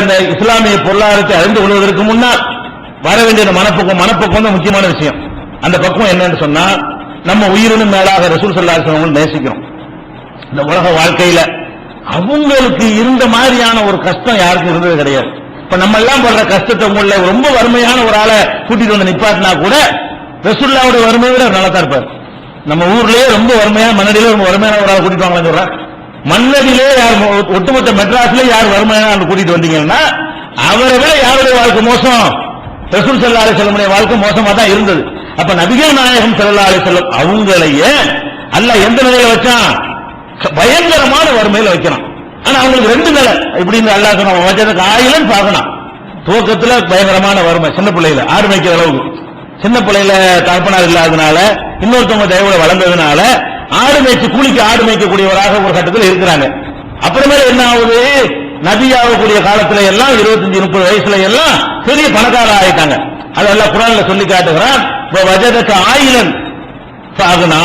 இந்த இஸ்லாமிய பொருளாதாரத்தை அறிந்து கொள்வதற்கு முன்னால் வர வேண்டிய மனப்பக்கம் மனப்பக்குவம் தான் முக்கியமான விஷயம். அந்த பக்குவம் என்னன்னு சொன்னா நம்ம உயிரினும் மேலாக ரசூல் சல்லாசவங்க நேசிக்கிறோம். இந்த உலக வாழ்க்கையில அவங்களுக்கு இருந்த மாதிரியான ஒரு கஷ்டம் யாருக்கும் இருந்தது கிடையாது. இப்ப நம்ம எல்லாம் படுற கஷ்டத்தை உங்கள ரொம்ப வறுமையான ஒரு ஆளை கூட்டிட்டு வந்து நிப்பாட்டினா கூட ரசுல்லாவுடைய வறுமையை விட நல்லா தான் இருப்பார். நம்ம ஊர்லயே ரொம்ப வறுமையான மன்னடியில ரொம்ப வறுமையான ஒரு ஆளை கூட்டிட்டு வாங்கன்னு சொல்றேன் மன்னதிலே யார் ஒட்டுமொத்த மெட்ராஸ்ல யார் வருமானம் கூட்டிட்டு வந்தீங்கன்னா அவரை விட யாருடைய வாழ்க்கை மோசம்? ரசூல் சல்லா அலி செல்லமுடைய வாழ்க்கை மோசமா தான் இருந்தது. அப்ப நபிகள் நாயகம் சல்லா அலி செல்லம் அவங்களையே அல்ல எந்த நிலையில வச்சான்? பயங்கரமான வறுமையில வைக்கிறான் ஆனா அவங்களுக்கு ரெண்டு நிலை. இப்படின்னு அல்லா சொன்ன வச்சதுக்கு ஆயிரம் பார்க்கணும். துவக்கத்துல பயங்கரமான வறுமை. சின்ன பிள்ளையில ஆறு வைக்கிற அளவுக்கு. சின்ன பிள்ளையில தகப்பனார் இல்லாதனால இன்னொருத்தவங்க தயவுல வளர்ந்ததுனால ஆடு மேய்ச்சி கூலிக்கு ஆடு மேய்க்கக்கூடியவராக ஒரு கட்டத்தில் இருக்கிறாங்க. அப்புறமேல என்ன ஆகுது? நபியாகக்கூடிய காலத்துல எல்லாம் இருபத்தஞ்சு முப்பது வயசுல எல்லாம் பெரிய பணக்கார ஆயிட்டாங்க. அதெல்லாம் குரான்ல சொல்லி காட்டுகிறான் வஜதக்க ஆயிலன் சாகுனா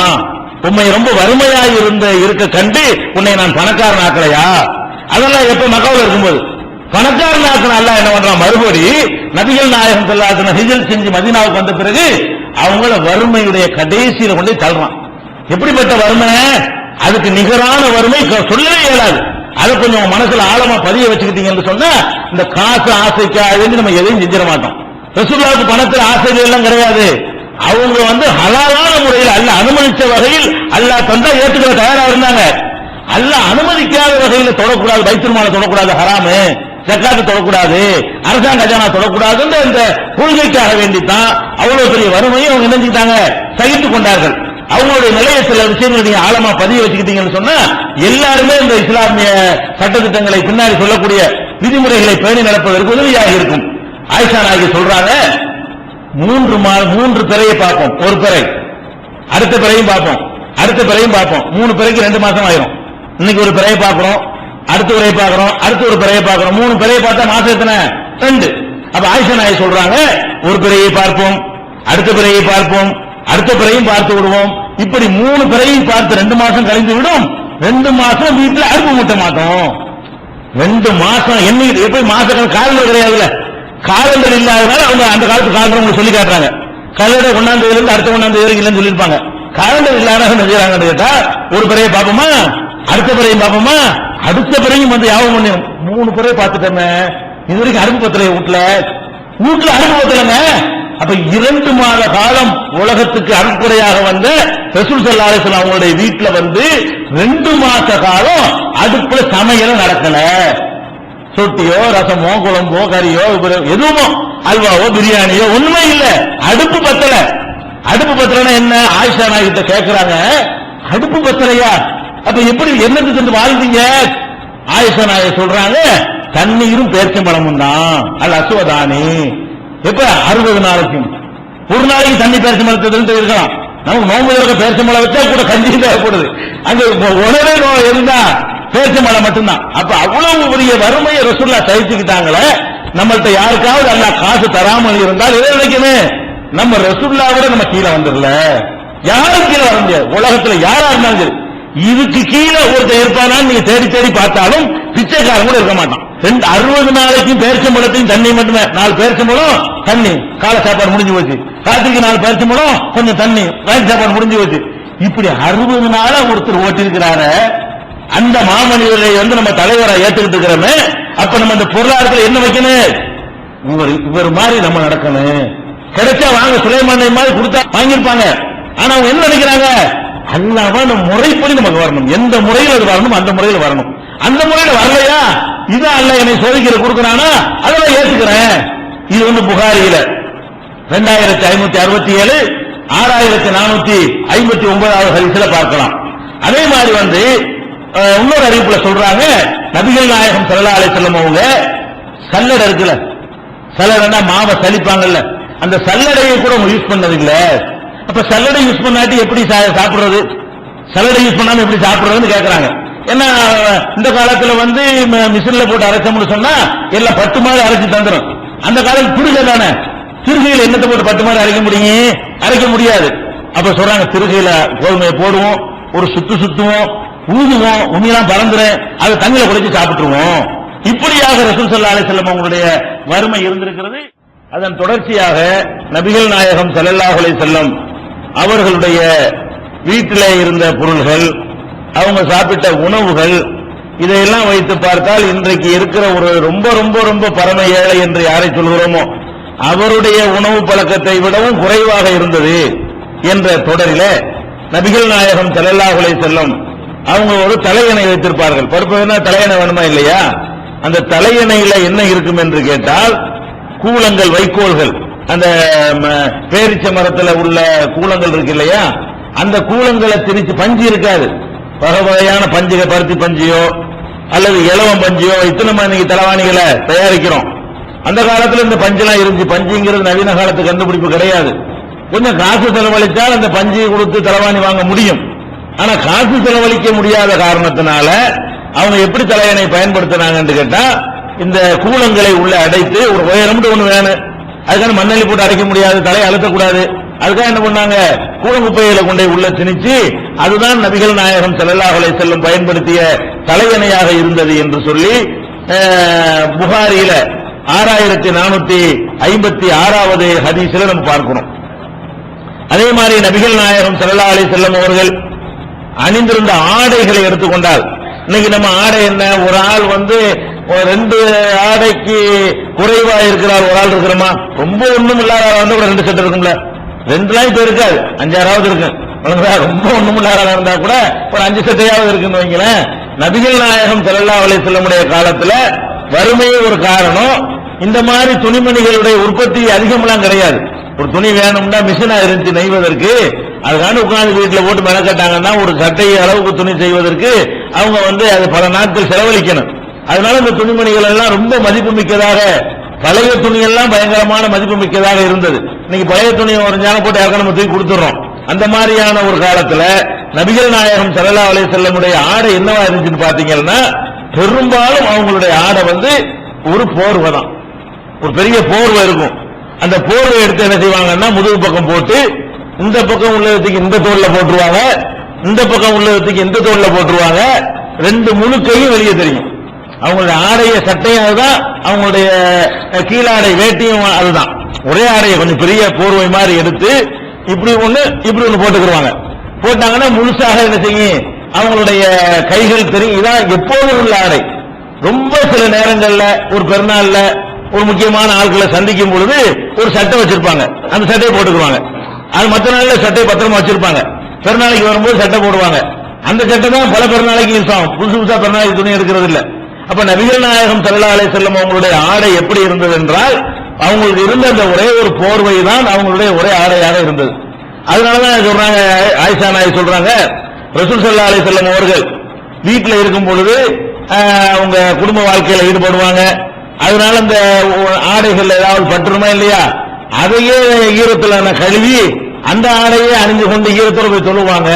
உண்மை ரொம்ப வறுமையாக இருந்த இருக்க கண்டு உன்னை நான் பணக்காரன் ஆக்கலையா அதெல்லாம் எப்ப மக்காவில் இருக்கும்போது. பணக்காரன் ஆக்கினா அல்லாஹ் என்ன பண்றான்? மறுபடி நபிகள் நாயகம் சொல்லாத்தின ஹிஜல் செஞ்சு மதீனாவுக்கு வந்த பிறகு அவங்கள வறுமையுடைய கடைசியில கொண்டு தள்ளுறான். எப்படிப்பட்ட வறுமை? அதுக்கு நிகரான வறுமை க- சொல்லவே இயலாது. அதை கொஞ்சம் மனசுல ஆழமா பதிய வச்சுக்கிட்டீங்கன்னு சொன்னா இந்த காசு ஆசைக்காக வேண்டி நம்ம எதையும் செஞ்சிட மாட்டோம். ரசூல்லாவுக்கு பணத்தில் ஆசைகள் எல்லாம் கிடையாது. அவங்க வந்து ஹலாலான முறையில் அல்ல அனுமதிச்ச வகையில் அல்ல தந்தா ஏற்றுக்கிற தயாரா இருந்தாங்க. அல்ல அனுமதிக்காத வகையில் தொடக்கூடாது வைத்திருமான தொடக்கூடாது ஹராமு. ஜக்காத்து தொடக்கூடாது அரசாங்க கஜானா தொடக்கூடாதுன்ற இந்த கொள்கைக்காக வேண்டித்தான் அவ்வளவு பெரிய வறுமையை அவங்க நினைஞ்சுட்டாங்க சகித்துக் கொண்டார்கள். அவங்களுடைய நிலைய சில விஷயங்களை நீங்க ஆழமா பதிய வச்சுக்கிட்டீங்கன்னு சொன்னா எல்லாருமே இந்த இஸ்லாமிய சட்டத்திட்டங்களை பின்னாடி சொல்லக்கூடிய விதிமுறைகளை பேணி நடப்பதற்கு உதவியாக இருக்கும். ஆயிஷா நாயகி சொல்றாங்க மூன்று மா மூன்று பிறையை பார்ப்போம். ஒரு பிறை. அடுத்த பிறையும் பார்ப்போம். அடுத்த பிறையும் பார்ப்போம். மூணு பிறைக்கு ரெண்டு மாசம் ஆயிரும். இன்னைக்கு ஒரு பிறையை பார்க்கிறோம். அடுத்த பிறையை பார்க்கிறோம். அடுத்த ஒரு பிறையை பார்க்கிறோம். மூணு பிறையை பார்த்தா மாசம் எத்தனை? ரெண்டு. அப்ப ஆயிஷா நாயகி சொல்றாங்க ஒரு பிறையை பார்ப்போம். அடுத்த பிறையை பார்ப்போம். அடுத்த பிறையும் பார்த்து விடுவோம். இப்படி மூணு பிறையும் பார்த்து ரெண்டு மாசம் கழிந்து விடும். ரெண்டு மாசம் வீட்டில் அடுப்பு மூட்ட மாட்டோம். ரெண்டு மாசம் என்ன எப்படி மாசம் காலண்டர் கிடையாதுல்ல. காலண்டர் இல்லாதனால அவங்க அந்த காலத்து காலண்டர் உங்களுக்கு சொல்லி காட்டுறாங்க. கல்லடை ஒன்னாம் தேதியில இருந்து அடுத்த ஒன்னாம் தேதி வரைக்கும் இல்லைன்னு சொல்லியிருப்பாங்க. காலண்டர் இல்லாத என்ன செய்யறாங்கன்னு கேட்டா ஒரு பிறையை பார்ப்போமா? அடுத்த பிறையும் பார்ப்போமா? அடுத்த பிறையும் வந்து யாவும் பண்ணி மூணு பிறையை பார்த்துட்டோமே. இது வரைக்கும் அருப்பு பத்திரையை வீட்டுல. வீட்டுல அருப்பு பத்திரங்க அப்ப இரண்டு மாத காலம் உலகத்துக்கு அருட்குறையாக வந்த ரசூல் ஸல்லல்லாஹு அலைஹி அவங்களுடைய வீட்டுல வந்து ரெண்டு மாச காலம் அடுப்புல சமையல் நடக்கல. சொட்டியோ ரசமோ குழம்போ கறியோ எதுவுமோ அல்வாவோ பிரியாணியோ ஒண்ணுமே இல்ல. அடுப்பு பத்தல. அடுப்பு பத்தலன்னா என்ன? ஆயிஷா நாயகிட்ட கேக்குறாங்க. அடுப்பு பத்தலையா? அப்ப எப்படி என்னத்துக்கு வந்து வாழ்ந்தீங்க? ஆயிஷா நாயகி சொல்றாங்க தண்ணீரும் பேர்ச்சம்பழமும் தான். அல்ல அசுவதானி எப்ப? அறுபது நாளைக்கும் ஒரு நாளைக்கு தண்ணி பேரிச்சம்பழத்தை இருக்கலாம். நமக்கு நோம்பு இருக்க மலை வச்சா கூட கஞ்சி தேவைப்படுது. அங்க உணவே நோய் இருந்தா பேரிச்சம்பழம் மட்டும்தான். அப்ப அவ்வளவு பெரிய வறுமையை ரசுல்லா சகிச்சுக்கிட்டாங்களே நம்மள்ட்ட யாருக்காவது அல்ல காசு தராமல் இருந்தால் எதை நினைக்கணும் நம்ம ரசுல்லா விட நம்ம கீழே வந்துடல. யாரும் கீழே வர முடியாது. உலகத்துல யாரா இருந்தாலும் சரி. இதுக்கு கீழே ஒருத்தர் இருப்பானான்னு நீங்க தேடி தேடி பார்த்தாலும் பிச்சைக்காரன் கூட இருக்க மாட்டான். அறுபது நாளைக்கும் பேரிச்சம்பழத்தையும் தண்ணி மட்டுமே. நாலு பேரிச்சம்பழம் தண்ணி. காலை சாப்பாடு முடிஞ்சு போச்சு. ராத்திரிக்கு நாலு பேரிச்சம்பழம் கொஞ்சம் தண்ணி. வயிற்று சாப்பாடு முடிஞ்சு போச்சு. இப்படி அறுபது நாளா ஒருத்தர் ஓட்டிருக்கிறாரு அந்த மாமனிதரை வந்து நம்ம தலைவரை ஏத்துக்கிட்டு இருக்கிறோமே அப்ப நம்ம இந்த பொருளாதாரத்தில் என்ன வைக்கணும்? இவர் இவர் மாதிரி நம்ம நடக்கணும். கிடைச்சா வாங்க சுலைமானை மாதிரி கொடுத்தா வாங்கியிருப்பாங்க. ஆனா அவங்க என்ன நினைக்கிறாங்க? அல்லாம நம்ம முறைப்படி நமக்கு வரணும். எந்த முறையில் அது வரணும் அந்த முறையில் வரணும். அந்த முறையில் வரலையா? இதான் அல்ல என்னை சோதிக்கிற கொடுக்கறானா அதெல்லாம் ஏத்துக்கிறேன். இது வந்து புகாரியில. ரெண்டாயிரத்தி ஐநூத்தி அறுபத்தி ஏழு ஆறாயிரத்தி நானூத்தி ஐம்பத்தி ஒன்பதாவது ஹரிசில பார்க்கலாம். அதே மாதிரி வந்து இன்னொரு அறிவிப்புல சொல்றாங்க நபிகள் நாயகம் சல்லா அலை செல்லம் அவங்க சல்லடை இருக்குல்ல? சல்லடைனா மாவை சலிப்பாங்கல்ல. அந்த சல்லடையை கூட அவங்க யூஸ் பண்ணது இல்ல அப்ப சல்லடை யூஸ் பண்ணாட்டி எப்படி சா- சாப்பிடுறது? சல்லடை யூஸ் பண்ணாம எப்படி சாப்பிடுறதுன்னு கேட்கறாங்க ஏன்னா இந்த காலத்துல வந்து ம- மிஷின்ல போட்டு அரைச்சோம்னு சொன்னா எல்லாம் பத்து மாதிரி அரைச்சு தந்துடும் அந்த காலம் திருகை தானே? திருகையில் என்னத்தை போட்டு பத்து மாதிரி அரைக்க முடியும்? அரைக்க முடியாது. அப்ப சொல்றாங்க திருகையில கோதுமையை போடுவோம் ஒரு சுத்து சுத்துவோம் ஊதுவோம் உண்மையெல்லாம் பறந்துரும் அதை தண்ணியில குடிச்சு சாப்பிட்டுருவோம். இப்படியாக ரசூல் சல்லா அலி செல்லம் அவங்களுடைய வறுமை இருந்திருக்கிறது. அதன் தொடர்ச்சியாக நபிகள் நாயகம் ஸல்லல்லாஹு அலைஹி அவர்களுடைய வீட்டிலே இருந்த பொருள்கள் அவங்க சாப்பிட்ட உணவுகள் இதையெல்லாம் வைத்து பார்த்தால் இன்றைக்கு இருக்கிற ஒரு ரொம்ப ரொம்ப ரொம்ப பரம ஏழை என்று யாரை சொல்கிறோமோ அவருடைய உணவு பழக்கத்தை விடவும் குறைவாக இருந்தது என்ற தொடரில நபிகள் நாயகம் ஸல்லல்லாஹு செல்லும் அவங்க ஒரு தலையணை வைத்திருப்பார்கள். பருப்பு வேணா தலையணை வேணுமா இல்லையா? அந்த தலையணையில என்ன இருக்கும் என்று கேட்டால் கூலங்கள் வைக்கோல்கள். அந்த ம, பேரிச்ச மரத்தில் உள்ள கூலங்கள் இருக்கு இல்லையா? அந்த கூலங்களை திரிச்சு பஞ்சு இருக்காது. வகை வகையான பஞ்சுக பருத்தி பஞ்சியோ அல்லது இலவம் பஞ்சியோ இத்தனை மணிக்கு தலைவாணிகளை தயாரிக்கிறோம். அந்த காலத்தில் இந்த பஞ்செல்லாம் இருந்துச்சு. பஞ்சுங்கிறது நவீன காலத்து கண்டுபிடிப்பு கிடையாது. கொஞ்சம் காசு செலவழித்தால் அந்த பஞ்சு கொடுத்து தலைவாணி வாங்க முடியும். ஆனா காசு செலவழிக்க முடியாத காரணத்தினால அவங்க எப்படி தலையணை பயன்படுத்தினாங்கன்னு கேட்டா இந்த கூலங்களை உள்ள அடைத்து ஒரு உயரம்னு ஒண்ணு வேணும். அதுக்கான மண்ணெல்லி போட்டு அடைக்க முடியாது தலையை அழுத்தக்கூடாது. அதுக்காக என்ன பண்ணாங்க? கூலங்குப்பையில கொண்டே உள்ள திணிச்சு அதுதான் நபிகள் நாயகம் செல்லல்லாஹலை செல்லும் பயன்படுத்திய தலையணையாக இருந்தது என்று சொல்லி புகாரியில ஆறாயிரத்தி நானூத்தி ஐம்பத்தி ஆறாவது ஹதீஸில் நம்ம பார்க்கிறோம். அதே மாதிரி நபிகள் நாயகம் செல்லல்லா அலி செல்லம் அவர்கள் அணிந்திருந்த ஆடைகளை எடுத்துக்கொண்டால் இன்னைக்கு நம்ம ஆடை என்ன? ஒரு ஆள் வந்து ரெண்டு ஆடைக்கு குறைவா இருக்கிறார் ஒரு ஆள் இருக்கிறோமா? ரொம்ப ஒண்ணும் இல்லாத வந்து கூட ரெண்டு செட் இருக்கும்ல ரெண்டுலாம் இப்ப இருக்காது. அஞ்சாறாவது இருக்கு. வணங்குதா? ரொம்ப ஒண்ணும் இல்லாத ஆளா இருந்தா கூட ஒரு அஞ்சு சட்டையாவது இருக்குன்னு வைங்களேன். நபிகள் நாயகம் செல்லல்லா அலைஹி செல்லமுடைய காலத்துல வறுமையே ஒரு காரணம். இந்த மாதிரி துணிமணிகளுடைய உற்பத்தி அதிகமெல்லாம் கிடையாது. ஒரு துணி வேணும்னா மிஷினா இருந்துச்சு நெய்வதற்கு. அதுக்கான உட்காந்து வீட்டில் போட்டு மெனக்கட்டாங்கன்னா ஒரு சட்டை அளவுக்கு துணி செய்வதற்கு அவங்க வந்து அது பல நாட்கள் செலவழிக்கணும். அதனால இந்த துணிமணிகள் எல்லாம் ரொம்ப மதிப்பு மிக்கதாக பழைய துணியெல்லாம் பயங்கரமான மதிப்பு மிக்கதாக இருந்தது. இன்னைக்கு பழைய துணியை ஒரு ஞானம் போட்டு யாருக்கும் நம்ம தூக்கி கொடுத்துறோம் அந்த மாதிரியான ஒரு காலத்துல நபிகள் நாயகம் ஸல்லல்லாஹு அலைஹி செல்லமுடைய ஆடை என்னவா இருந்துச்சுன்னு பாத்தீங்கன்னா பெரும்பாலும் அவங்களுடைய ஆடை வந்து ஒரு போர்வை தான். ஒரு பெரிய போர்வை இருக்கும். அந்த போர்வை எடுத்து என்ன செய்வாங்கன்னா முதுகு பக்கம் போட்டு இந்த பக்கம் உள்ளதுக்கு இந்த தோல்ல போட்டுருவாங்க இந்த பக்கம் உள்ளதுக்கு இந்த தோல்ல போட்டுருவாங்க ரெண்டு முழுக்கையும் வெளியே தெரியும். அவங்களுடைய ஆடைய சட்டையும் அதுதான் அவங்களுடைய கீழாடை வேட்டியும் அதுதான். ஒரே ஆடையை கொஞ்சம் பெரிய போர்வை மாதிரி எடுத்து இப்படி ஒண்ணு இப்படி ஒண்ணு போட்டுக்கிடுவாங்க. போட்டாங்கன்னா முழுசாக என்ன செய்யும்? அவங்களுடைய கைகள் தெரியும். இதான் எப்போதும் உள்ள ஆடை. ரொம்ப சில நேரங்கள்ல ஒரு பெருநாள்ல ஒரு முக்கியமான ஆட்களை சந்திக்கும் பொழுது ஒரு சட்டை வச்சிருப்பாங்க. அந்த சட்டையை போட்டுக்குவாங்க அது மற்ற நாள்ல சட்டையை பத்திரமா வச்சிருப்பாங்க. பெருநாளைக்கு வரும்போது சட்டை போடுவாங்க. அந்த சட்டை தான் பல பெருநாளைக்கு யூஸ் ஆகும். புதுசு புதுசா பெருநாளைக்கு துணி எடுக்கிறது இல்லை அப்ப நபிகள் நாயகம் ஸல்லல்லாஹு அலைஹி வஸல்லம் அவங்களுடைய ஆடை எப்படி இருந்தது என்றால் அவங்களுக்கு இருந்த அந்த ஒரே ஒரு போர்வை தான் அவங்களுடைய ஒரே ஆடையாக இருந்தது. அதனாலதான் சொல்றாங்க ஆயிஷா நாய் சொல்றாங்க ரசூல் ஸல்லல்லாஹு அலைஹி வஸல்லம் அவர்கள் வீட்டில் இருக்கும் பொழுது அவங்க குடும்ப வாழ்க்கையில ஈடுபடுவாங்க. அதனால இந்த ஆடைகள் ஏதாவது பற்றுமா இல்லையா? அதையே ஈரத்தில் கழுவி அந்த ஆடையே அணிஞ்சு கொண்டு ஈரத்தோட போய் சொல்லுவாங்க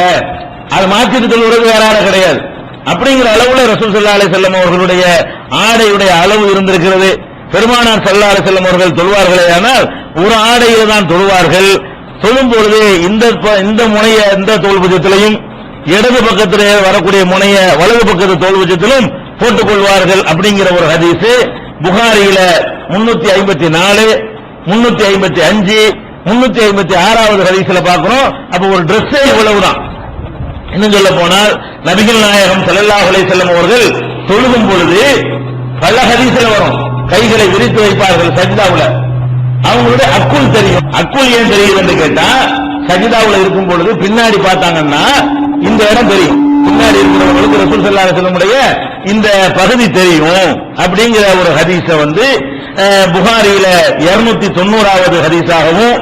அதை மாற்றிட்டு சொல்லுறது வேற ஆடை கிடையாது. அப்படிங்கிற அளவுல ரசூல் சல்லா அலி செல்லம் அவர்களுடைய ஆடையுடைய அளவு இருந்திருக்கிறது. பெருமானார் சல்லா அலி செல்லம் அவர்கள் தொழுவார்களே ஆனால் ஒரு ஆடையில தான் தொழுவார்கள். தொழும் பொழுது இந்த ப- இந்த முனைய இந்த தோல்பஜத்திலையும் இடது பக்கத்திலே வரக்கூடிய முனைய வலது பக்கத்து தோல்பூஜத்திலும் போட்டுக் கொள்வார்கள் அப்படிங்கிற ஒரு ஹதீஸ். புகாரியில முன்னூத்தி ஐம்பத்தி நாலு முன்னூத்தி ஐம்பத்தி அஞ்சு முன்னூத்தி ஐம்பத்தி ஆறாவது ஹதீஸ்ல பாக்குறோம். அப்ப ஒரு ட்ரெஸ்ஸே இவ்வளவுதான். இன்னும் சொல்ல போனால் நபிகள் நாயகம் செல்லல்லா உலை செல்லும் அவர்கள் தொழுகும் பொழுது பல ஹதீஸ்ல வரும். கைகளை விரித்து வைப்பார்கள் சஜிதாவுல. அவங்களுடைய அக்குள் தெரியும். அக்குள் ஏன் தெரியும் என்று கேட்டா சஜிதாவுல இருக்கும் பொழுது பின்னாடி பார்த்தாங்கன்னா இந்த இடம் தெரியும். பின்னாடி இருக்கிறவங்களுக்கு ரசூல் ஸல்லல்லாஹு செல்லமுடைய இந்த பகுதி தெரியும். அப்படிங்கிற ஒரு ஹதீஸ வந்து புகாரியில 290 தொண்ணூறாவது ஹதீஸாகவும்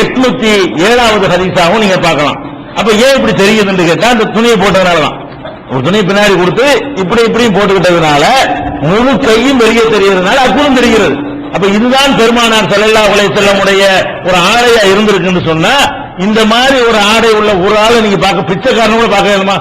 எட்நூத்தி ஏழாவது ஹதீஸாகவும் நீங்க பார்க்கலாம். அப்ப ஏன் இப்படி தெரியுதுன்னு கேட்டா அந்த துணியை போட்டதுனாலதான். ஒரு துணி பின்னாடி கொடுத்து இப்படி இப்படியும் போட்டுக்கிட்டதுனால முழு கையும் வெளியே தெரியறதுனால அக்குளும் தெரிகிறது. அப்ப இதுதான் பெருமானார் செல்லல்லா உலக செல்லமுடைய ஒரு ஆடையா இருந்திருக்குன்னு சொன்னா இந்த மாதிரி ஒரு ஆடை உள்ள ஒரு ஆளை நீங்க பார்க்க பிச்சைக்காரன் கூட பார்க்க வேணுமா?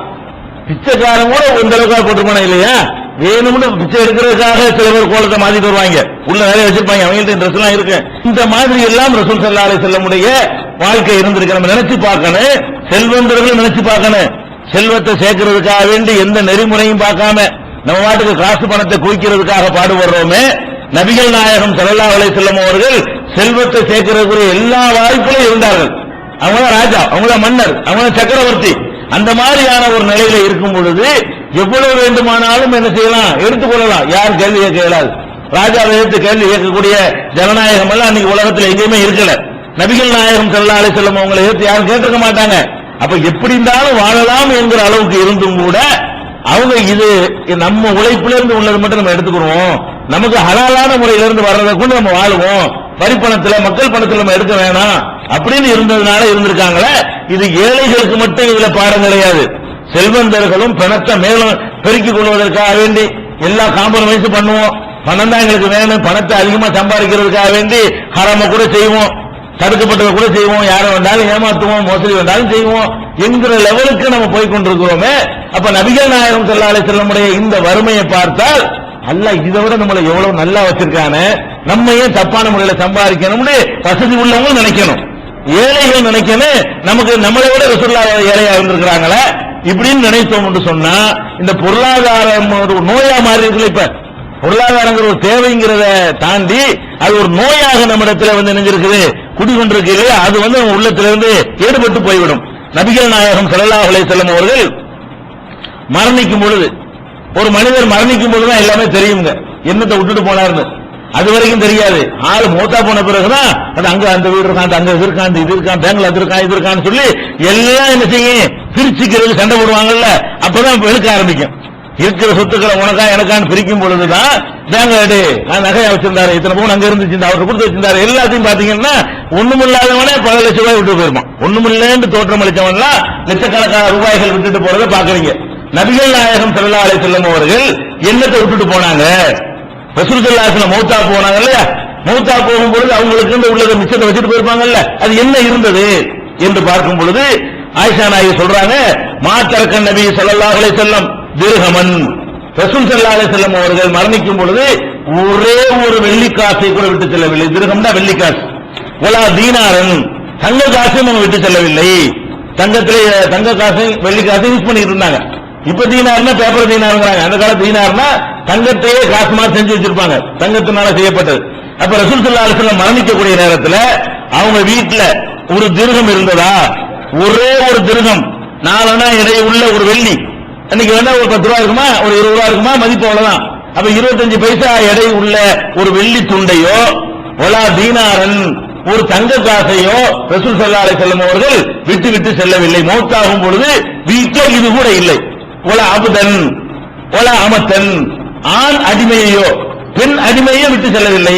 பிச்சைக்காரன் கூட இந்த அளவுக்கு போட்டுருமானா இல்லையா? வேணும்னு பிச்சை எடுக்கிறதுக்காக சில பேர் கோலத்தை மாத்திட்டு வருவாங்க. உள்ள வேலையை வச்சிருப்பாங்க அவங்கள்ட்ட ட்ரெஸ் எல்லாம் இருக்கு. இந்த மாதிரி எல்லாம் ரசூல் ஸல்லல்லாஹு செல்ல முடிய வாழ்க்கை இருந்திருக்கு. நம்ம நினைச்சு பார்க்கணும். செல்வந்தர்களும் நினைச்சு பார்க்கணும். செல்வத்தை சேர்க்கறதுக்காக வேண்டி எந்த நெறிமுறையும் பார்க்காம நம்ம நாட்டுக்கு காசு பணத்தை குவிக்கிறதுக்காக பாடுபடுறோமே. நபிகள் நாயகம் சரல்லா வலை வஸல்லம் அவர்கள் செல்வத்தை சேர்க்கிறதுக்குரிய எல்லா வாய்ப்புகளும் இருந்தார்கள். அவங்க ராஜா அவங்க மன்னர் அவங்க சக்கரவர்த்தி. அந்த மாதிரியான ஒரு நிலையில இருக்கும் பொழுது எவ்வளவு வேண்டுமானாலும் என்ன செய்யலாம்? எடுத்துக்கொள்ளலாம் யார் கேள்வி கேட்க இயலாது. ராஜாவை எடுத்து கேள்வி கேட்கக்கூடிய ஜனநாயகம் எல்லாம் அன்னைக்கு உலகத்தில் எங்கேயுமே இருக்கல. நபிகள் நாயகம் ஸல்லல்லாஹு அலைஹி வஸல்லம் அவங்களை ஏற்று யாரும் கேட்டிருக்க மாட்டாங்க. அப்ப எப்படி இருந்தாலும் வாழலாம் என்கிற அளவுக்கு இருந்தும் கூட அவங்க இது நம்ம உழைப்பிலிருந்து உள்ளது மட்டும் நம்ம எடுத்துக்கிறோம். நமக்கு ஹலாலான முறையிலிருந்து வர்றதை கொண்டு நம்ம வாழுவோம். வரி பணத்துல மக்கள் பணத்துல நம்ம எடுக்க வேணாம். அப்படின்னு இருந்ததுனால இருந்திருக்காங்களே இது ஏழைகளுக்கு மட்டும் இதுல பாடம் கிடையாது. செல்வந்தர்களும் பணத்தை மேலும் பெருக்கிக் கொள்வதற்காக வேண்டி எல்லா காம்பரமைஸும் பண்ணுவோம். பணம் தான் எங்களுக்கு வேணும். பணத்தை அதிகமா சம்பாதிக்கிறதுக்காக வேண்டி ஹராம கூட செய்வோம். தடுக்கப்பட்டதை கூட செய்வோம். யாரை வந்தாலும் ஏமாத்துவோம் மோசடி வந்தாலும் செய்வோம் என்கிற லெவலுக்கு நம்ம போய் கொண்டிருக்கிறோமே. அப்ப நபிகள் நாயகம் செல்லாலை செல்லமுடைய இந்த வறுமையை பார்த்தால் அல்ல இதை விட நம்மளை எவ்வளவு நல்லா வச்சிருக்கானே. நம்ம ஏன் தப்பான முறையில சம்பாதிக்கணும்னு வசதி உள்ளவங்க நினைக்கணும். ஏழைகள் நினைக்கணும். நமக்கு நம்மளை விட ரசுல்லா ஏழையா இருந்திருக்கிறாங்களே. இப்படின்னு நினைத்தோம் என்று சொன்னா இந்த பொருளாதாரம் ஒரு நோயா மாறி இருக்குல்ல இப்ப. பொருளாதாரங்கிற ஒரு தேவைங்கிறத தாண்டி அது ஒரு நோயாக நம்மிடத்துல வந்து நினைஞ்சிருக்குது குடிகொண்டிருக்கு இல்லையா அது வந்து நம்ம உள்ளத்திலிருந்து ஈடுபட்டு போய்விடும். நபிகள் நாயகம் ஸல்லல்லாஹு அலைஹி வஸல்லம் அவர்கள் மரணிக்கும் பொழுது ஒரு மனிதர் மரணிக்கும் பொழுது தான் எல்லாமே தெரியுங்க. என்னத்தை விட்டுட்டு போனார்னு. அது வரைக்கும் தெரியாது. ஆள் மூத்தா போன பிறகுதான் அது அங்க அந்த வீடு இருக்கான் அந்த அங்க இது இருக்கான் இது இருக்கான் பேங்க்ல அது இருக்கான் இது இருக்கான்னு சொல்லி எல்லாம் என்ன செய்யும்? பிரிச்சுக்கிறது சண்டை போடுவாங்கல்ல. அப்பதான் வெளுக்க ஆரம்பிக்கும். இருக்கிற சொத்துக்களை உனக்கா எனக்கான்னு பிரிக்கும் பொழுதுதான் தேங்க எடு. நான் நகையா வச்சிருந்தாரு இத்தனை பவுன் அங்க இருந்துச்சு இந்த அவருக்கு கொடுத்து வச்சிருந்தாரு. எல்லாத்தையும் பாத்தீங்கன்னா ஒண்ணுமில்லாதவனே பல லட்சம் ரூபாய் விட்டு போயிருப்பான். ஒண்ணுமில்லேன்னு தோற்றம் அளிச்சவன்லாம் லட்சக்கணக்கான ரூபாய்கள் விட்டுட்டு போறதை பாக்குறீங்க. நபிகள் நாயகம் ஸல்லல்லாஹு செல்லும் அவர்கள் என்னத்தை விட்டுட்டு போனாங்க? ரசூல் மௌத்தா போனாங்க இல்லையா? மௌத்தா போகும்பொழுது அவங்களுக்கு இருந்து உள்ளத மிச்சத்தை வச்சுட்டு போயிருப்பாங்கல்ல? அது என்ன இருந்தது என்று பார்க்கும் பொழுது ஆயிஷா நாயகி சொல்றாங்க மாத்தரக்கன் நபி ஸல்லல்லாஹு செல்லும் திருகமன். ரசூல் ஸல்லல்லாஹு அலைஹி அவர்கள் மரணிக்கும் பொழுது ஒரே ஒரு வெள்ளிக்காசை கூட விட்டு செல்லவில்லை. திருகம்னா வெள்ளிக்காசு. ஒலா தீனாரன். தங்க காசையும் அவங்க விட்டு செல்லவில்லை. தங்கத்திலே தங்க காசையும் வெள்ளி யூஸ் பண்ணிட்டு இருந்தாங்க. இப்ப தீனார்னா பேப்பர் தீனாருங்கிறாங்க. அந்த கால தீனார்னா தங்கத்தையே காசு மாதிரி செஞ்சு வச்சிருப்பாங்க. தங்கத்தினால செய்யப்பட்டது. அப்ப ரசூல் செல்லால செல்லம் மரணிக்கக்கூடிய நேரத்தில் அவங்க வீட்டுல ஒரு திருகம் இருந்ததா? ஒரே ஒரு திருகம். நாலனா இடையே உள்ள ஒரு வெள்ளி. அன்னைக்கு வேணா ஒரு பத்து ரூபா இருக்குமா? ஒரு இருபது ரூபா இருக்குமா? மதிப்பு அவ்வளவுதான். அப்ப இருபத்தஞ்சு பைசா எடை உள்ள ஒரு வெள்ளி துண்டையோ ஒலா தீனாரன் ஒரு தங்க காசையோ ரசூல் ஸல்லல்லாஹு அலைஹி வஸல்லம் அவர்கள் விட்டு விட்டு செல்லவில்லை. மௌத்தாகும் பொழுது வீட்டில் இது கூட இல்லை. ஒல அபுதன் ஒல அமத்தன் ஆண் அடிமையையோ பெண் அடிமையோ விட்டு செல்லவில்லை.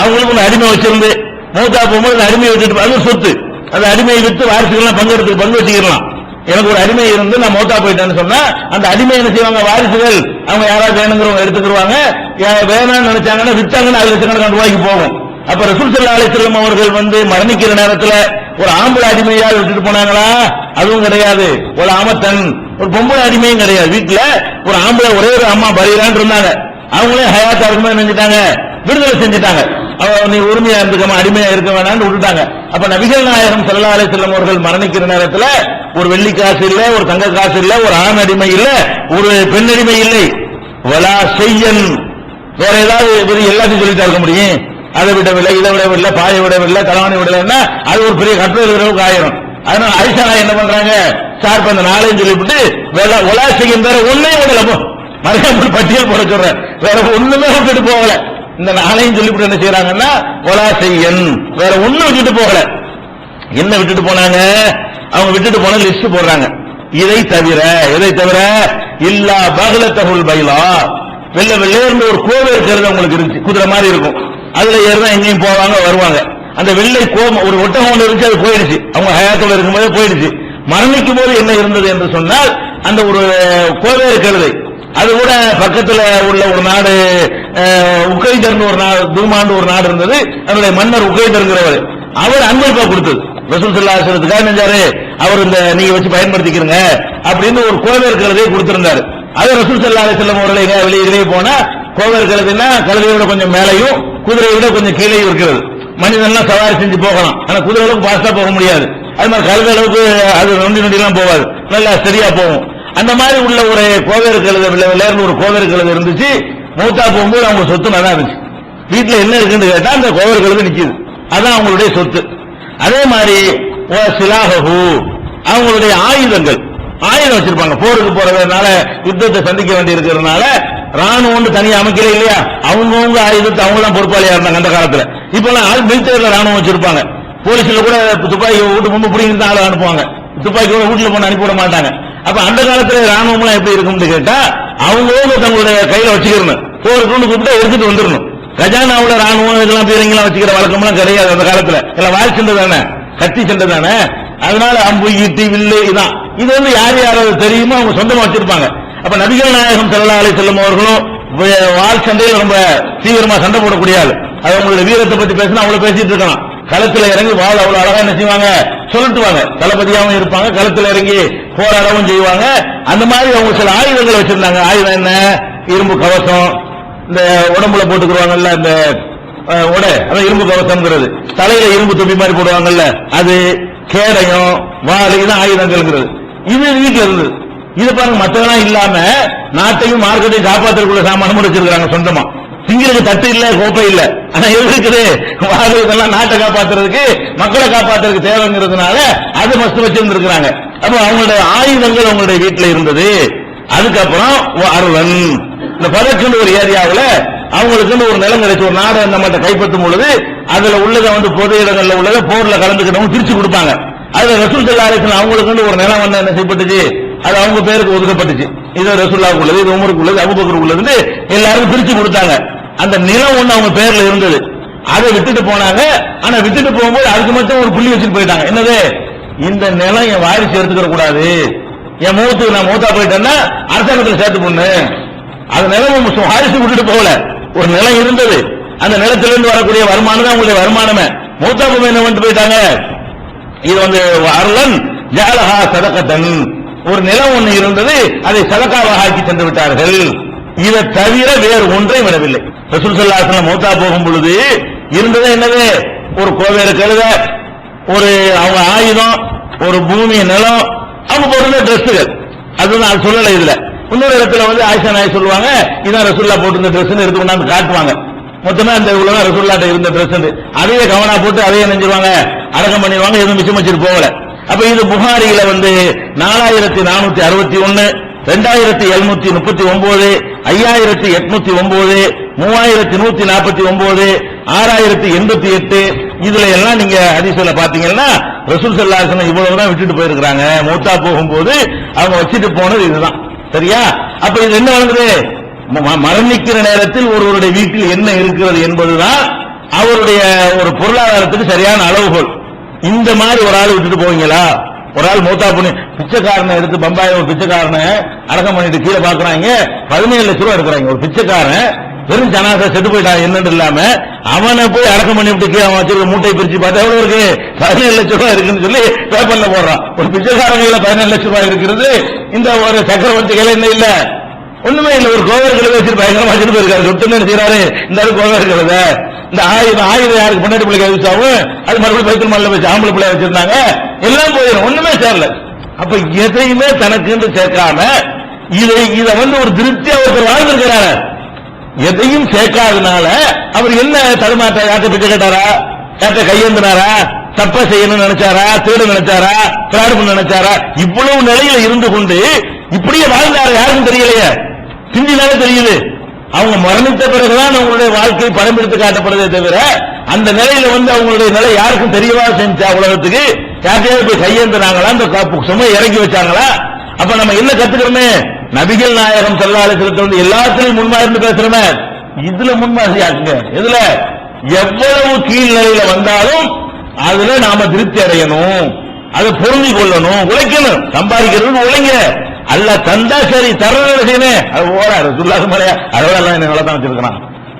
அவங்களுக்கு ஒன்று அடிமை வச்சிருந்து மௌத்தா போகும்போது அந்த அடிமையை விட்டுட்டு அது சொத்து. அந்த அடிமையை விட்டு வாரிசுகள்லாம் பங்கு எடுத்து பங்கு வச்சுக்கலாம் எனக்கு ஒரு அடிமை இருந்து நான் மௌத்தா போயிட்டேன்னு சொன்னா அந்த அடிமை என்ன செய்வாங்க? வாரிசுகள். அவங்க யாராவது வேணுங்கிறவங்க எடுத்துக்கிடுவாங்க வேணாம்னு நினைச்சாங்கன்னா வித்தாங்கன்னா அது லட்சக்கணக்கான ரூபாய்க்கு போகும். அப்ப ரசூல் ஸல்லல்லாஹு அலைஹி அவர்கள் வந்து மரணிக்கிற நேரத்துல ஒரு ஆம்பளை அடிமையா விட்டுட்டு போனாங்களா? அதுவும் கிடையாது. ஒரு ஆமத்தன் ஒரு பொம்பளை அடிமையும் கிடையாது. வீட்டுல ஒரு ஆம்பளை ஒரே ஒரு அம்மா பரீரான் இருந்தாங்க. அவங்களே ஹயாத்தா இருக்கும்போது நினைச்சிட்டாங்க விடுதலை செஞ்சுட்டாங்க. அவங்க நீ உரிமையா இருந்துக்கமா அடிமையா இருக்க வேணாம்னு விட்டுட்டாங்க. அப்ப நபிகள் நாயகம் செல்லா அலை செல்லம் அவர்கள் மரணிக்கிற நேரத்தில் ஒரு வெள்ளி காசு இல்ல ஒரு தங்க காசு இல்ல ஒரு ஆண் அடிமை இல்ல ஒரு பெண் அடிமை இல்லை. வலா செய்யன் வேற ஏதாவது எல்லாத்தையும் சொல்லிட்டு இருக்க முடியும். அதை விடவில்லை இதை விடவில்லை பாய விடவில்லை தலைவனை விடலைன்னா அது ஒரு பெரிய கட்டுரை எழுதுறவுக்கு ஆயிரும். அதனால ஐஷா என்ன பண்றாங்க? சார் அந்த நாளையும் சொல்லிவிட்டு வேற ஒலா செய்யும் வேற ஒன்னே விடல. மறைக்காமல் பட்டியல் போட சொல்றேன். வேற ஒண்ணுமே விட்டுட்டு போகல. இந்த நாளையும் சொல்லிவிட்டு என்ன செய்யறாங்கன்னா ஒலா செய்யன் வேற ஒண்ணு விட்டுட்டு போகல. என்ன விட்டுட்டு போனாங்க? அவங்க விட்டுட்டு போன லிஸ்ட் போடுறாங்க. இதை தவிர இதை தவிர? இல்லா பகலத்தகுல் பைலா. வெள்ள வெள்ளையர்னு ஒரு கோவை இருக்கிறது அவங்களுக்கு இருந்துச்சு. குதிரை மாதிரி இருக்கும். அதுல ஏறினா எங்கேயும் போவாங்க வருவாங்க. அந்த வெள்ளை கோபம் ஒரு ஒட்டகம் ஒன்று இருந்துச்சு அது போயிடுச்சு. அவங்க ஹயாத்தோட இருக்கும்போதே போயிடுச்சு. மரணிக்கும் போது என்ன இருந்தது என்று சொன்னால் அந்த ஒரு கோவை இருக்கிறது. அது கூட பக்கத்துல உள்ள ஒரு நாடு அஹ், உக்கைதர்னு ஒரு நாடு தூமாண்டு ஒரு நாடு இருந்தது. அதனுடைய மன்னர் உக்கைதருங்கிறவர் அவர் அன்பளிப்பா கொடுத்தது. ரசூல் ஸல்லல்லாஹு அலைஹி அவர் இந்த நீங்க வச்சு பயன்படுத்திக்கிறங்க அப்படின்னு ஒரு கோவில் இருக்கிறதே கொடுத்திருந்தாரு. அது ரசூல் ஸல்லல்லாஹு செல்லம் அவர்களை எங்க வெளியே போனா கோவேர் இருக்கிறதுனா கழுதையோட கொஞ்சம் மேலையும் குதிரையை விட கொஞ்சம் கீழேயும் இருக்கிறது. மனிதன்லாம் சவாரி செஞ்சு போகலாம். ஆனா குதிரை அளவுக்கு பாஸ்டா போக முடியாது. அது மாதிரி கழுத அளவுக்கு அது நொண்டி நொண்டிலாம் போகாது. நல்லா சரியா போகும். அந்த மாதிரி உள்ள ஒரு கோவேறு கழுத விளையாடுன்னு ஒரு கோவேறு கழுத இருந்துச்சு. மூத்தா போகும்போது அவங்க சொத்து நல்லா இருந்துச்சு. வீட்டில் என்ன இருக்குன்னு கேட்டா அந்த கோவேறு கழுத நிற்கிது அதான் அவங்களுடைய சொத்து. அதே மாதிரி வ அவங்களுடைய ஆயுதங்கள். ஆயுதம் வச்சிருப்பாங்க. போருக்கு போறதுனால யுத்தத்தை சந்திக்க வேண்டி இருக்கிறதுனால ராணுவம் தனியாக அமைக்கல இல்லையா? அவங்கவுங்க ஆயுதத்தை அவங்க தான் பொறுப்பாளியா இருந்தாங்க அந்த காலத்துல. இப்ப எல்லாம் ஆள் மிலிட்டரியில ராணுவம் வச்சிருப்பாங்க. போலீஸ்ல கூட துப்பாக்கி வீட்டு முன்பு பிடிங்கிட்டு தான் ஆளை அனுப்புவாங்க. துப்பாக்கி கூட வீட்டுல போன அனுப்பி விட மாட்டாங்க. அப்ப அந்த காலத்துல ராணுவம் எல்லாம் எப்படி இருக்கும்னு கேட்டா அவங்கவுங்க தங்களுடைய கையில வச்சுக்கிறணும் போருக்குன்னு கூப்பிட்டு எடுத்துட்டு வந்துடணும். கஜானாவுல ராணுவம் இதெல்லாம் பீரங்கெல்லாம் வச்சுக்கிற வழக்கம்லாம் கிடையாது அந்த காலத்துல. எல்லாம் வாய் சண்டை தானே? கத்தி சண்டை தானே? அதனால அம்பு ஈட்டி வில்லு இதான். இது வந்து யார் யாராவது தெரியுமோ அவங்க சொந்தமா வச்சிருப்பாங்க. அப்ப நபிகள் நாயகம் ஸல்லல்லாஹு அலைஹி செல்லும் அவர்களும் வால் வாள் சண்டையில் ரொம்ப தீவிரமா சண்டை போடக்கூடிய ஆள். அது அவங்களுடைய வீரத்தை பத்தி பேசினா அவ்வளவு பேசிட்டு இருக்கலாம். களத்துல இறங்கி வாள் அவ்வளவு அழகா என்ன செய்வாங்க? சொல்லிட்டுவாங்க தளபதியாகவும் இருப்பாங்க களத்தில் இறங்கி போராடவும் செய்வாங்க. அந்த மாதிரி அவங்க சில ஆயுதங்களை வச்சிருந்தாங்க. ஆயுதம் என்ன? இரும்பு கவசம் இந்த உடம்புல போட்டுக்குருவாங்கல்ல இந்த உடை அதான் இரும்பு கவசம்ங்கிறது. தலையில இரும்பு தொப்பி மாதிரி போடுவாங்கல்ல அது கேடயம் வாழை இதுதான் ஆயுதங்கள்ங்கிறது. இது வீட்டில் இருந்தது. இது பாருங்க மத்ததெல்லாம் இல்லாம நாட்டையும் மார்க்கெட்டையும் காப்பாற்றக்குள்ள சாமானம் வச்சிருக்காங்க சொந்தமா. திங்களுக்கு தட்டு இல்ல கோப்பை இல்ல. ஆனா எது இருக்குது? வாழை இதெல்லாம் நாட்டை காப்பாத்துறதுக்கு மக்களை காப்பாத்துறதுக்கு தேவைங்கிறதுனால அது மஸ்து வச்சிருந்திருக்கிறாங்க. அப்ப அவங்களுடைய ஆயுதங்கள் அவங்களுடைய வீட்டுல இருந்தது. அதுக்கப்புறம் அருளன். இந்த பதக்குன்னு ஒரு ஏரியாவுல அவங்களுக்குன்னு ஒரு நிலம் கிடைச்சு ஒரு நாடு நம்மகிட்ட கைப்பற்றும் பொழுது அதுல உள்ளதை வந்து பொது இடங்கள்ல உள்ளதை போர்ல கலந்துக்கிட்டவங்க பிரிச்சு கொடுப்பாங்க. அதுல ரசூல் சல்லாரத்தில் அவங்களுக்குன்னு ஒரு நிலம் வந்து என்ன செய்யப்பட்டுச்சு? அது அவங்க பேருக்கு ஒதுக்கப்பட்டுச்சு. இது ரசூல்லாவுக்கு உள்ளது இது உமருக்கு உள்ளது அபுபக்கருக்கு உள்ளதுன்னு எல்லாருக்கும் பிரிச்சு கொடுத்தாங்க. அந்த நிலம் ஒண்ணு அவங்க பேர்ல இருந்தது. அதை விட்டுட்டு போனாங்க. ஆனா விட்டுட்டு போகும்போது அதுக்கு மட்டும் ஒரு புள்ளி வச்சுட்டு போயிட்டாங்க. என்னது? இந்த நிலம் என் வாரிசு எடுத்துக்கிற கூடாது. என் மூத்துக்கு நான் மூத்தா போயிட்டேன்னா அரசாங்கத்தில் சேர்த்து பொண்ணு அது நிலம் வாரிசு விட்டுட்டு போகல. ஒரு நிலம் இருந்தது. அந்த நிலத்திலிருந்து வரக்கூடிய வருமானம் தான் உங்களுடைய வருமானமே. மூத்தா போய் என்ன பண்ணிட்டு போயிட்டாங்க? இது வந்து அருளன் ஜாலஹா சதகத்தன். ஒரு நிலம் ஒண்ணு இருந்தது. அதை சதக்காவாக ஆக்கி சென்று விட்டார்கள் இதை தவிர வேறு ஒன்றை விடவில்லை. ரசூல் சல்லாஹ் மௌத்தா போகும் பொழுது இருந்தது என்னது? ஒரு கோவேறு கழுத ஒரு அவங்க ஆயுதம் ஒரு பூமி நிலம் அவங்க போட்டிருந்த ட்ரெஸ்ஸுகள் அதுதான் அது சொல்லல இதுல. இன்னொரு இடத்துல வந்து ஆயிஷா நாய் சொல்லுவாங்க இதான் ரசூல்லா போட்டிருந்த ட்ரெஸ் எடுத்து கொண்டாந்து காட்டுவாங்க. மொத்தமா இந்த இவ்வளவு ரசூல்லாட்ட இருந்த ட்ரெஸ் அதையே கவனா போட்டு அதையே நெஞ்சிருவாங்க அடக்கம் பண்ணிடுவாங்க எதுவும் மிச்சம் வச்சுட்டு போகல. அப்ப இது புகாரியில வந்து நாலாயிரத்தி நானூத்தி அறுபத்தி ஒன்னு ரெண்டாயிரத்தி எழுநூத்தி முப்பத்தி ஒன்பது ஐயாயிரத்தி எட்நூத்தி ஒன்பது மூவாயிரத்தி நூத்தி நாற்பத்தி ஒன்பது ஆறாயிரத்தி எண்பத்தி எட்டு இதுல எல்லாம் நீங்க அதிசயில பாத்தீங்கன்னா ரசூல் சல்லாசனம் இவ்வளவுதான் விட்டுட்டு போயிருக்கிறாங்க. மூத்தா போகும்போது அவங்க வச்சுட்டு போனது இதுதான். சரியா? அப்ப இது என்ன வழங்குது ம- மரணிக்கிற நேரத்தில் ஒருவருடைய வீட்டில் என்ன இருக்கிறது என்பதுதான் அவருடைய ஒரு பொருளாதாரத்துக்கு சரியான அளவுகோல். இந்த மாதிரி ஒரு ஆள் விட்டுட்டு போவீங்களா? ஒரு ஆள் மூத்தா பண்ணி பிச்சைக்காரனை எடுத்து பம்பாய் ஒரு பிச்சைக்காரனை அடக்கம் பண்ணிட்டு கீழே பாக்குறாங்க. பதினேழு லட்சம் ரூபா இருக்கிறாங்க ஒரு பிச்சைக்காரன் வெறும் ஜனாசா செத்து போயிட்டான் என்னன்னு இல்லாம அவனை போய் அடக்கம் பண்ணி விட்டு கீழே அவன் வச்சிருக்க மூட்டை பிரிச்சு பார்த்தா எவ்வளவு இருக்கு? பதினேழு லட்சம் ரூபாய் இருக்குன்னு சொல்லி பேப்பர்ல போடுறான். ஒரு பிச்சைக்காரன் கையில பதினேழு லட்சம் ரூபாய் இருக்கிறது. இந்த ஒரு சக்கரவர்த்தி கையில என்ன இல்ல. ஒண்ணுமே இல்ல. ஒரு கோவர்களை வச்சுட்டு பயங்கரமா வச்சுட்டு போயிருக்காரு. சொட்டு என்ன செய்யறாரு இந்த ஆளு இந்த ஆயுதம் ஆயுதம் யாருக்கு பொண்டாட்டி பிள்ளைக்கு வச்சாவும் அது மறுபடியும் பைத்தல் மல்ல வச்சு ஆம்பளை பிள்ளை வச்சிருந்தாங்க. எல்லாம் போயிடும் ஒண்ணுமே சேரல. அப்ப எதையுமே தனக்கு என்று சேர்க்காம இதை இதை வந்து ஒரு திருப்தியா ஒருத்தர் வாழ்ந்திருக்கிறாரு. எதையும் சேர்க்காதனால அவர் என்ன தடுமாற்ற யார்கிட்ட பிச்சை கேட்டாரா? யார்கிட்ட கையெழுந்தினாரா தப்ப செய்யணும்னு நினைச்சாரா? திருட நினைச்சாரா? பிராடு பண்ண நினைச்சாரா? இவ்வளவு நிலையில இருந்து கொண்டு இப்படியே வாழ்ந்தாரு யாருக்கும் தெரியலையே. சிந்தினாலே தெரியுது. அவங்க மரணித்த பிறகுதான் அவங்களுடைய வாழ்க்கை படம் எடுத்து காட்டப்படுதே தவிர அந்த நிலையில வந்து அவங்களுடைய நிலை யாருக்கும் தெரியவா செஞ்சா உலகத்துக்கு? யார்கிட்டயாவது போய் கையேந்தினாங்களா? அந்த காப்பு சுமை இறங்கி வச்சாங்களா? அப்ப நம்ம என்ன கத்துக்கிறோமே? நபிகள் நாயகம் செல்லாலயத்தில் வந்து எல்லாத்திலையும் இருந்து பேசுறோமே. இதுல முன்மாதிரி ஆக்குங்க இதுல எவ்வளவு கீழ்நிலையில வந்தாலும் அதுல நாம திருப்தி அடையணும். அதை பொருந்தி கொள்ளணும். உழைக்கணும். சம்பாதிக்கிறது உழைங்க. அல்ல தந்தா சரி தரணும் செய்யணும் அது ஓடா ரசுல்லாக்கு மேலே அதோட என்ன நல்லா தான் வச்சிருக்கிறான்.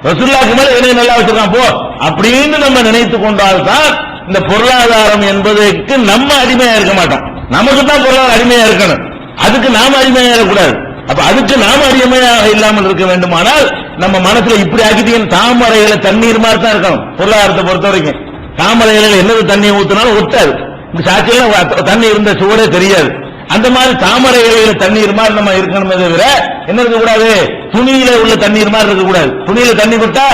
ரசுல்லாக்கு மலை என்னை நல்லா வச்சிருக்கான் போ. அப்படின்னு நம்ம நினைத்து கொண்டால்தான் இந்த பொருளாதாரம் என்பதற்கு நம்ம அடிமையா இருக்க மாட்டோம். நமக்கு தான் பொருளாதார அடிமையா இருக்கணும். அதுக்கு நாம அடிமையா இருக்கக்கூடாது. அப்ப அதுக்கு நாம அடிமையாக இல்லாமல் இருக்க வேண்டுமானால் நம்ம மனசுல இப்படி ஆக்கிட்டீங்கன்னு தாமரையில தண்ணீர் மாதிரி தான் இருக்கணும் பொருளாதாரத்தை பொறுத்த வரைக்கும். தாமரையில என்னது தண்ணி ஊத்தினாலும் ஒட்டாது சாட்சியெல்லாம் தண்ணி இருந்த சுவரே தெரியாது. அந்த மாதிரி தாமரை இலையில தண்ணீர் மாதிரி நம்ம இருக்கணுமே தவிர என்ன இருக்க கூடாது துணியில உள்ள தண்ணீர் மாதிரி இருக்க கூடாது துணியில தண்ணி விட்டா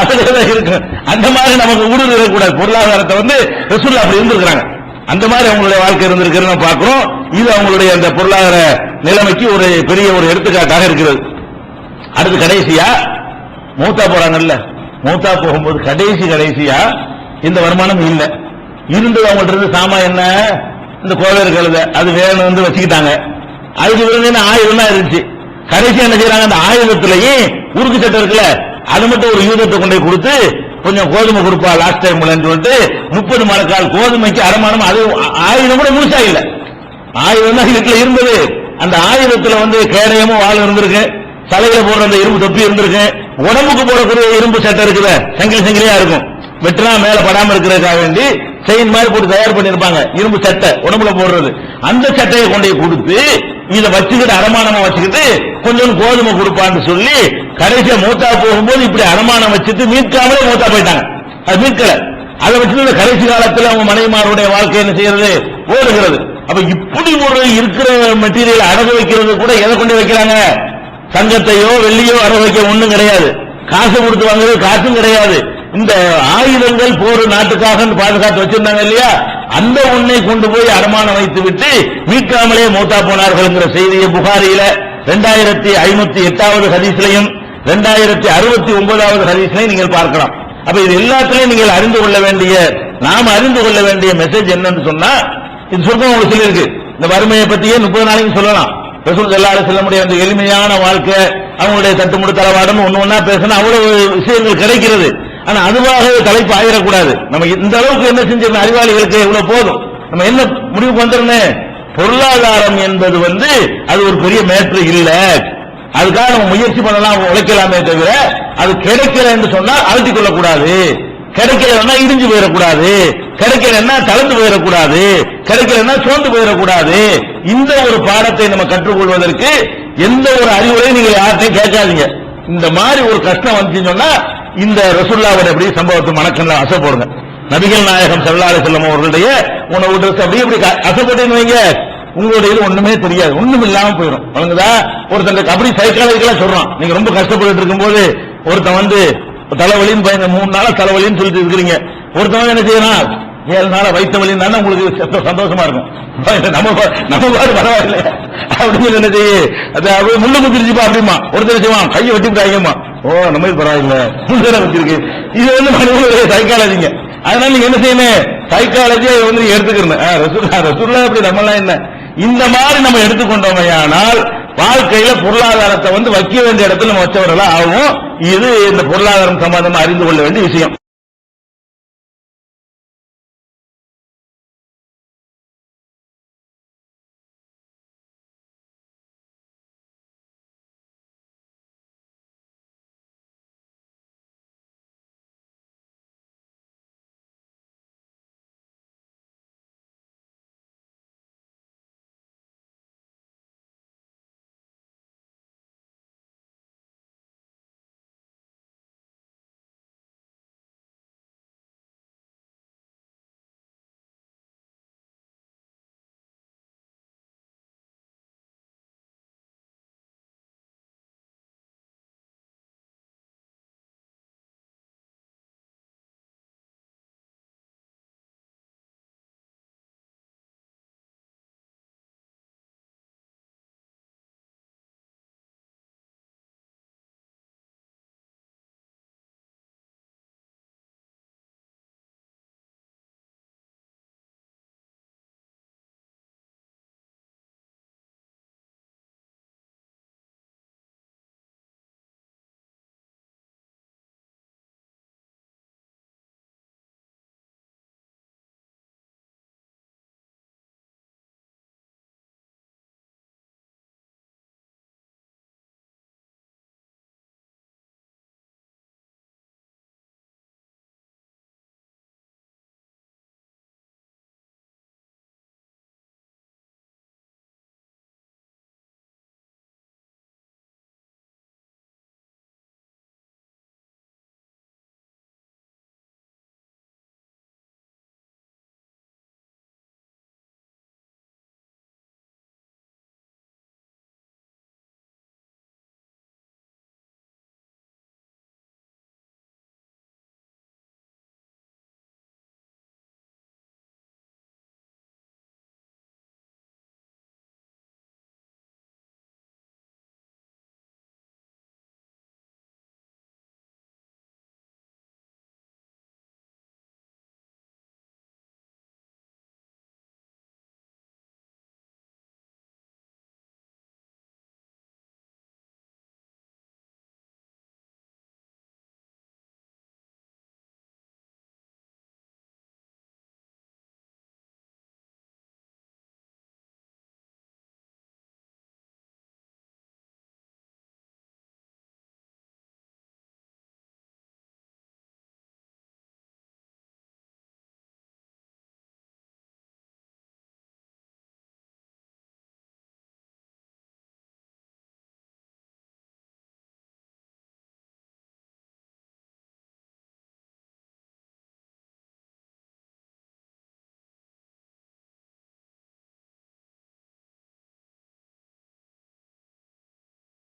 அதுலதான் இருக்கும். அந்த மாதிரி நமக்கு ஊடுருவ இருக்கக்கூடாது. பொருளாதாரத்தை வந்து ரசூல்லா அப்படி இருந்திருக்கிறாங்க. அந்த மாதிரி அவங்களுடைய வாழ்க்கை இருந்திருக்கிறது நம்ம பார்க்கிறோம். இது அவங்களுடைய அந்த பொருளாதார நிலைமைக்கு ஒரு பெரிய ஒரு எடுத்துக்காட்டாக இருக்கிறது. அடுத்து கடைசியா மூத்தா போறாங்கல்ல. மூத்தா போகும்போது கடைசி கடைசியா இந்த வருமானம் இல்லை. இருந்தது அவங்கள்ட்ட இருந்து சாமா என்ன? இந்த கோவில் கழுத அது வேணும் வந்து வச்சுக்கிட்டாங்க. அதுக்கு பிறகு ஆயுதம் தான் இருந்துச்சு. கடைசி என்ன செய்யறாங்க? அந்த ஆயுதத்திலையும் உருக்கு சட்டம் இருக்குல்ல அது மட்டும் ஒரு யூதத்தை கொண்டு போய் கொடுத்து கொஞ்சம் கோதுமை கொடுப்பா லாஸ்ட் டைம் சொல்லிட்டு முப்பது மரக்கால் கோதுமைக்கு அரைமானம் அது ஆயுதம் கூட முழுசா இல்ல. ஆயுதம் தான் வீட்டில் இருந்தது. அந்த ஆயுதத்துல வந்து கேடயமும் வாழ் இருந்திருக்கு. தலையில போடுற அந்த இரும்பு தொப்பி இருந்திருக்கு. உடம்புக்கு போடக்கூடிய இரும்பு சட்டை இருக்குல்ல சங்கிலி சங்கிலியா இருக்கும். வெட்டினா மேல படாம இருக்கிறதுக்காக வேண்டி செயின் மாதிரி போட்டு தயார் பண்ணிருப்பாங்க இரும்பு சட்டை உடம்புல போடுறது. அந்த சட்டையை கொண்டு போய் கொடுத்து இதை வச்சுக்கிட்டு அரமானமா வச்சுக்கிட்டு கொஞ்சம் கோதுமை கொடுப்பான்னு சொல்லி கடைசியா மூத்தா போகும்போது இப்படி அரமானம் வச்சுட்டு மீட்காமலே மூத்தா போயிட்டாங்க. அது மீட்கல. அதை வச்சுட்டு இந்த கடைசி காலத்துல அவங்க மனைவிமாருடைய வாழ்க்கை என்ன செய்யறது? ஓடுகிறது. அப்ப இப்படி ஒரு இருக்கிற மெட்டீரியல் அடகு வைக்கிறது கூட எதை கொண்டு வைக்கிறாங்க? தங்கத்தையோ வெள்ளியோ அடகு வைக்க ஒண்ணும் கிடையாது. காசு கொடுத்து வாங்குறது காசும் கிடையாது. இந்த ஆயுதங்கள் போர் நாட்டுக்காக பாதுகாத்து வச்சிருந்தாங்க இல்லையா? அந்த ஒன்னை கொண்டு போய் அடமானம் வைத்து விட்டு மீட்காமலே மூத்தா போனார்கள்ங்கிற செய்தியை புகாரியில ரெண்டாயிரத்தி ஐநூத்தி எட்டாவது ஹதீஸ்லையும் ரெண்டாயிரத்தி அறுபத்தி ஒன்பதாவது ஹதீஸ்லையும் நீங்கள் பார்க்கலாம். அப்ப இது எல்லாத்திலையும் நீங்கள் அறிந்து கொள்ள வேண்டிய நாம் அறிந்து கொள்ள வேண்டிய மெசேஜ் என்னன்னு சொன்னா இது சொர்க்கம் உங்களுக்கு சொல்லியிருக்கு இந்த வறுமையை பத்தியே முப்பது நாளைக்கு சொல்லலாம். ரசூல் எல்லாரும் செல்ல முடிய அந்த எளிமையான வாழ்க்கை அவங்களுடைய தட்டுமுடு தளவாடம் ஒன்னு ஒன்னா பேசினா அவ்வளவு விஷயங்கள் கிடைக்கிறது. ஆனா அதுவாக தலைப்பு ஆயிடக்கூடாது நம்ம இந்த அளவுக்கு என்ன செஞ்சிருந்த அறிவாளிகளுக்கு இவ்வளவு போதும். நம்ம என்ன முடிவுக்கு வந்துருந்தேன் பொருளாதாரம் என்பது வந்து அது ஒரு பெரிய மேற்று இல்ல. அதுக்காக நம்ம முயற்சி பண்ணலாம் உழைக்கலாமே தவிர அது கிடைக்கல என்று சொன்னால் அழுத்திக் கொள்ளக்கூடாது. கிடைக்கலன்னா இடிஞ்சு போயிடக்கூடாது. கிடைக்கலன்னா தளர்ந்து போயிடக்கூடாது. கிடைக்கலன்னா சோர்ந்து போயிடக்கூடாது. இந்த ஒரு பாடத்தை நம்ம கற்றுக்கொள்வதற்கு எந்த ஒரு அறிவுரையும் நீங்க யார்ட்டையும் கேட்காதீங்க. இந்த மாதிரி ஒரு கஷ்டம் வந்துச்சுன்னு சொன்னா இந்த ரசுல்லாவோட அப்படி சம்பவத்தை மணக்கல்ல அசை போடுங்க. நபிகள் நாயகம் செல்லாலை செல்லம் அவர்களுடைய உணவு ட்ரெஸ் அப்படி இப்படி அசைப்பட்டேன்னு வைங்க. உங்களுடைய ஒண்ணுமே தெரியாது. ஒண்ணும் இல்லாம போயிடும். வழங்குதா ஒருத்தன் கபடி சைக்காலஜிக்கலா சொல்றான். நீங்க ரொம்ப கஷ்டப்பட்டு இருக்கும்போது ஒருத்தன் வந்து தலைவலின்னு பயங்க மூணு நாளா தலைவலின்னு சொல்லிட்டு இருக்கிறீங்க. ஒருத்தன் என்ன செய்யறான்? ஏழு நாள வைத்த வழி தானே உங்களுக்கு சந்தோஷமா இருக்கும்? நம்ம நம்ம பாடு பரவாயில்ல. அப்படின்னு என்ன செய்ய அது அப்படியே முள்ளு குத்திருச்சுப்பா அப்படிமா ஒருத்தர் செய்வான். கையை வெட்டி விட்டாங்கம்மா ஓ நம்ம இது பரவாயில்ல. முள்ளு வச்சிருக்கு இது வந்து மனிதனுடைய சைக்காலஜிங்க அதனால நீங்க என்ன செய்யணும்? சைக்காலஜியை வந்து எடுத்துக்கிறேன் ரசுல்லா ரசூல்லா ரசூல்லா அப்படி நம்மலாம் என்ன? இந்த மாதிரி நம்ம எடுத்துக்கொண்டோமையானால் வாழ்க்கையில பொருளாதாரத்தை வந்து வைக்க வேண்டிய இடத்துல நம்ம வச்சவர்களா ஆகும் இது இந்த பொருளாதாரம் சம்பந்தமா அறிந்து கொள்ள வேண்டிய விஷயம்.